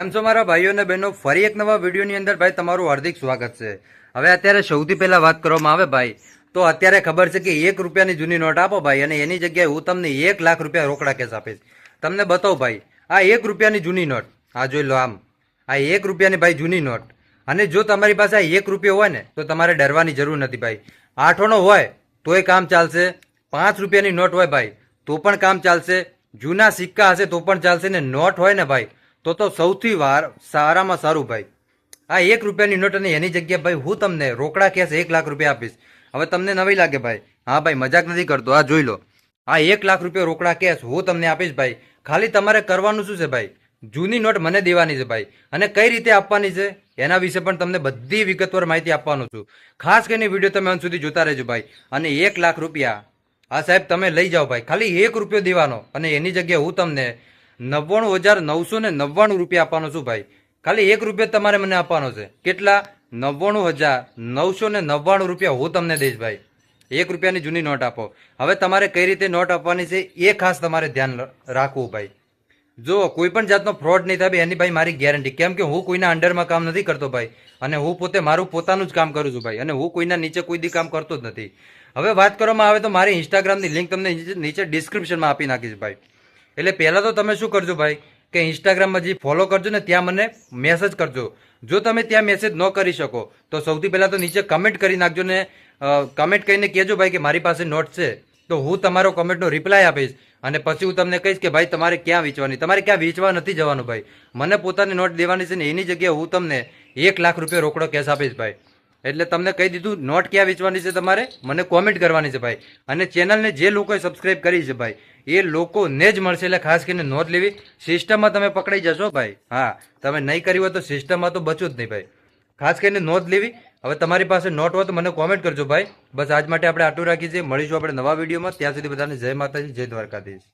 કેમ છો મારા ભાઈઓ અને બહેનો, ફરી એક નવા વિડીયોની અંદર ભાઈ તમારું હાર્દિક સ્વાગત છે. હવે અત્યારે સૌથી પહેલાં વાત કરવામાં આવે ભાઈ, તો અત્યારે ખબર છે કે એક રૂપિયાની જૂની નોટ આપો ભાઈ, અને એની જગ્યાએ હું તમને એક લાખ રૂપિયા રોકડા કેસ આપીશ. તમને બતાવો ભાઈ, આ એક રૂપિયાની જૂની નોટ, આ જોઈ લો આમ, આ એક રૂપિયાની ભાઈ જૂની નોટ. અને જો તમારી પાસે આ એક રૂપિયો હોય ને, તો તમારે ડરવાની જરૂર નથી ભાઈ. આઠોનો હોય, તોય કામ ચાલશે. પાંચ રૂપિયાની નોટ હોય ભાઈ, તો પણ કામ ચાલશે. જૂના સિક્કા હશે તો પણ ચાલશે ને નોટ હોય ને ભાઈ તો તો સૌથી વાર સારામાં સારું ભાઈ. આ એક રૂપિયાની નોટ અને એની જગ્યાએ ભાઈ હું તમને રોકડા કેસ એક લાખ રૂપિયા આપીશ. હવે તમને નવી લાગે ભાઈ. હા ભાઈ, મજાક નથી કરતો. આ જોઈ લો. આ એક લાખ રૂપિયા રોકડા કેસ હું તમને આપીશ ભાઈ. ખાલી તમારે કરવાનું શું છે ભાઈ? જૂની નોટ મને દેવાની છે ભાઈ. અને કઈ રીતે આપવાની છે? એના વિશે પણ તમને બધી વિગતવાર માહિતી આપવાનું છું. ખાસ કરીને વીડિયો તમે અંત સુધી જોતા રહેજો ભાઈ. અને એક લાખ રૂપિયા. આ સાહેબ, તમે લઈ જાઓ ભાઈ. ખાલી એક રૂપિયો દેવાનો. અને એની જગ્યાએ હું તમને નવ્વાણું હજાર નવસો ને નવ્વાણું રૂપિયા આપવાનો છું ભાઈ. ખાલી એક રૂપિયા તમારે મને આપવાનો છે. કેટલા? નવ્વાણું હજાર નવસો ને નવ્વાણું રૂપિયા હું તમને દઈશ ભાઈ. એક રૂપિયાની જૂની નોટ આપો. હવે તમારે કઈ રીતે નોટ આપવાની છે એ ખાસ તમારે ધ્યાન રાખવું ભાઈ. જો કોઈ પણ જાતનો ફ્રોડ નહીં થાય એની ભાઈ મારી ગેરંટી. કેમ કે હું કોઈના અંડરમાં કામ નથી કરતો ભાઈ. અને હું પોતે મારું પોતાનું જ કામ કરું છું ભાઈ. અને હું કોઈના નીચે કોઈ દી કામ કરતો જ નથી. હવે વાત કરવામાં આવે તો મારી ઇન્સ્ટાગ્રામની લિંક તમને નીચે- ડિસ્ક્રિપ્શનમાં આપી નાખીશ ભાઈ. એટલે પહેલાં તો તમે શું કરજો ભાઈ, કે ઇન્સ્ટાગ્રામમાં જે ફોલો કરજો ને, ત્યાં મને મેસેજ કરજો. જો તમે ત્યાં મેસેજ ન કરી શકો, તો સૌથી પહેલાં તો નીચે કમેન્ટ કરી નાખજો ને કમેન્ટ કરીને કહેજો ભાઈ કે મારી પાસે નોટ છે. તો હું તમારો કમેન્ટનો રિપ્લાય આપીશ અને પછી હું તમને કહીશ કે ભાઈ, તમારે ક્યાં વેચવાની? તમારે ક્યાં વેચવા નથી જવાનું ભાઈ. મને પોતાની નોટ દેવાની છે ને, એની જગ્યાએ હું તમને એક લાખ રૂપિયા રોકડો કેશ આપીશ ભાઈ. એટલે તમને કહી દીધું, નોટ ક્યાં વેચવાની છે તમારે? મને કોમેન્ટ કરવાની છે ભાઈ. અને ચેનલને જે લોકોએ સબસ્ક્રાઇબ કરી છે ભાઈ, એ લોકોને જ મળશે. એટલે ખાસ કરીને નોટ લેવી. સિસ્ટમમાં તમે પકડાઈ જશો ભાઈ. હા, તમે નહીં કરી હોય તો સિસ્ટમમાં તો બચો જ નહીં ભાઈ. ખાસ કરીને નોંધ લેવી. હવે તમારી પાસે નોટ હોય તો મને કોમેન્ટ કરજો ભાઈ. બસ આજ માટે આપણે આટલું રાખીએ છીએ. મળીશું આપણે નવા વિડીયોમાં. ત્યાં સુધી બધાને જય માતાજી, જય દ્વારકાધીશ.